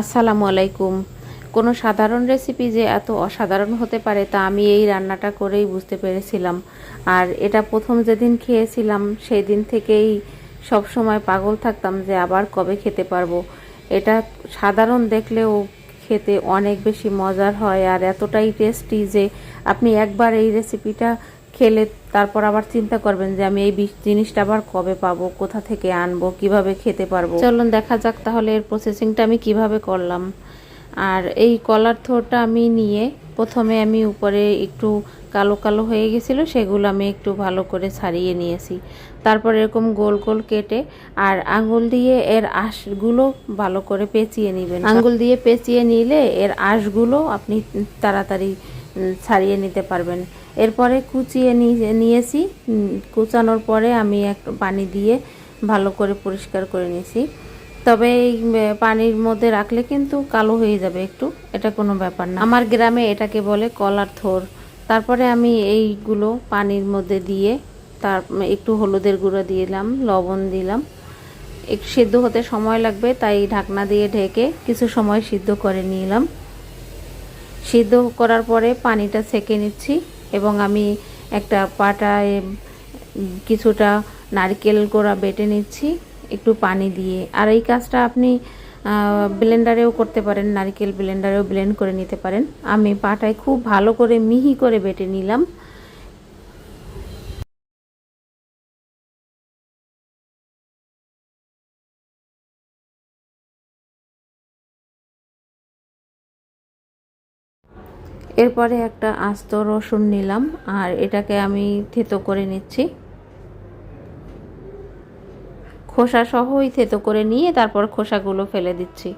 আসসালামু আলাইকুম। কোনো সাধারণ রেসিপি যে এত অসাধারণ হতে পারে তা আমি এই রান্নাটা করেই বুঝতে পেরেছিলাম। আর এটা প্রথম যেদিন খেয়েছিলাম সেই দিন থেকেই সব সময় পাগল থাকতাম যে আবার কবে খেতে পারব। এটা সাধারণ দেখলেও খেতে অনেক বেশি মজার হয় আর এতটাই টেস্টি যে আপনি একবার এই রেসিপিটা খেলে তারপর আবার চিন্তা করবেন যে আমি এই বিষ- জিনিসটা আবার কবে পাবো কোথা থেকে আনব কীভাবে খেতে পারব। চলুন দেখা যাক তাহলে এর প্রসেসিংটা আমি কীভাবে করলাম। আর এই কলার থোরটা আমি নিয়ে প্রথমে আমি উপরে একটু কালো কালো হয়ে গেছিল সেগুলো আমি একটু ভালো করে ছাড়িয়ে নিয়েছি। তারপর এরকম গোল গোল কেটে আর আঙুল দিয়ে এর আঁশগুলো ভালো করে পেঁচিয়ে নেবেন। আঙুল দিয়ে পেঁচিয়ে নিলে এর আঁশগুলো আপনি তাড়াতাড়ি ছাড়িয়ে নিতে পারবেন। এরপরে কুচিয়ে নিয়ে, নিয়েছি। কুচানোর পরে আমি এক পানি দিয়ে ভালো করে পরিষ্কার করে নিয়েছি। তবে এই পানির মধ্যে রাখলে কিন্তু কালো হয়ে যাবে একটু। এটা কোনো ব্যাপার না। আমার গ্রামে এটাকে বলে কলার থোর। তারপরে আমি এইগুলো পানির মধ্যে দিয়ে তার, একটু হলুদের গুঁড়ো দিলাম, লবণ দিলাম। একটু সিদ্ধ হতে সময় লাগবে, তাই ঢাকনা দিয়ে ঢেকে কিছু সময় সিদ্ধ করে নিলাম। সিদ্ধ করার পরে পানিটা ছেঁকে নিচ্ছি। এবং আমি একটা পাটায় কিছুটা নারকেল গোড়া বেটে নিচ্ছি, একটু পানি দিয়ে। আর এই কাজটা আপনি ব্লেন্ডারেও করতে পারেন, নারকেল ব্লেন্ডারেও ব্লেন্ড করে নিতে পারেন। আমি পাটায় খুব ভালো করে মিহি করে বেটে নিলাম। এরপরে একটা আস্ত রসুন নিলাম, আর এটাকে আমি থেতো করে নিচ্ছি। খোসা সহই থেতো করে নিয়ে তারপর খোসাগুলো ফেলে দিচ্ছি।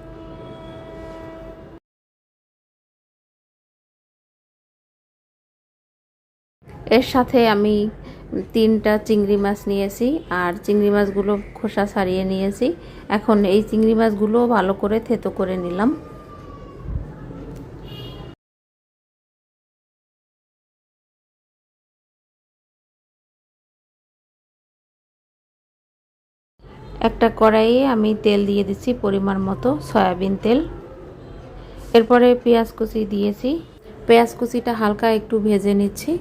এর সাথে আমি তিনটা চিংড়ি মাছ নিয়েছি, আর চিংড়ি মাছগুলো খোসা ছাড়িয়ে নিয়েছি। এখন এই চিংড়ি মাছগুলো ভালো করে থেতো করে নিলাম। একটা কড়াইয়ে আমি তেল দিয়ে দিচ্ছি পরিমাণ মতো সয়াবিন তেল। এরপরে পেঁয়াজ কুচি দিয়েছি। পেঁয়াজ কুচিটা হালকা একটু ভেজে নিচ্ছি।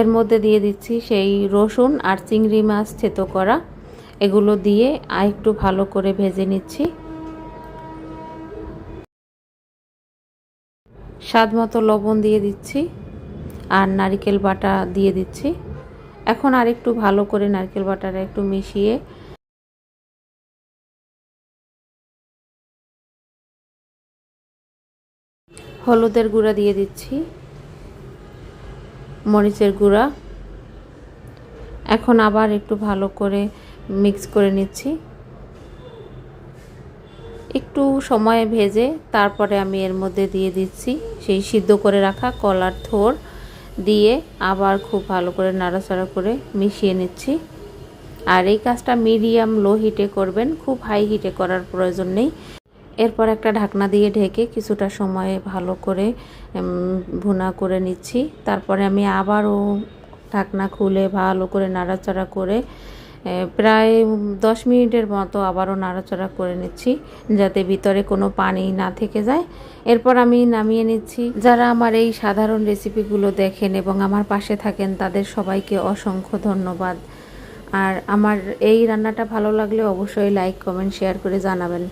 এর মধ্যে দিয়ে দিচ্ছি সেই রসুন আর চিংড়ি মাছ থেতো করা। এগুলো দিয়ে আর একটু ভালো করে ভেজে নিচ্ছি। স্বাদ মতো লবণ দিয়ে দিচ্ছি। আর নারিকেল বাটা দিয়ে দিচ্ছি। এখন আর একটু ভালো করে নারকেল বাটাটা একটু মিশিয়ে হলুদের গুঁড়া দিয়ে দিচ্ছি, মরিচের গুঁড়া। এখন আবার একটু ভালো করে মিক্স করে নিচ্ছি। একটু সময় ভেজে তারপরে আমি এর মধ্যে দিয়ে দিচ্ছি সেই সিদ্ধ করে রাখা কলার থোর দিয়ে আবার খুব ভালো করে নাড়াচাড়া করে মিশিয়ে নিচ্ছি। আর এই কাজটা মিডিয়াম লো হিটে করবেন, খুব হাই হিটে করার প্রয়োজন নেই। এরপর একটা ঢাকনা দিয়ে ঢেকে কিছুটা সময়ে ভালো করে ভুনা করে নিচ্ছি। তারপরে আমি আবারও ঢাকনা খুলে ভালো করে নাড়াচাড়া করে প্রায় দশ মিনিটের মতো আবারও নাড়াচাড়া করে নিচ্ছি, যাতে ভিতরে কোনো পানি না থেকে যায়। এরপর আমি নামিয়ে নিচ্ছি। যারা আমার এই সাধারণ রেসিপিগুলো দেখেন এবং আমার পাশে থাকেন, তাদের সবাইকে অসংখ্য ধন্যবাদ। আর আমার এই রান্নাটা ভালো লাগলে অবশ্যই লাইক, কমেন্ট, শেয়ার করে জানাবেন।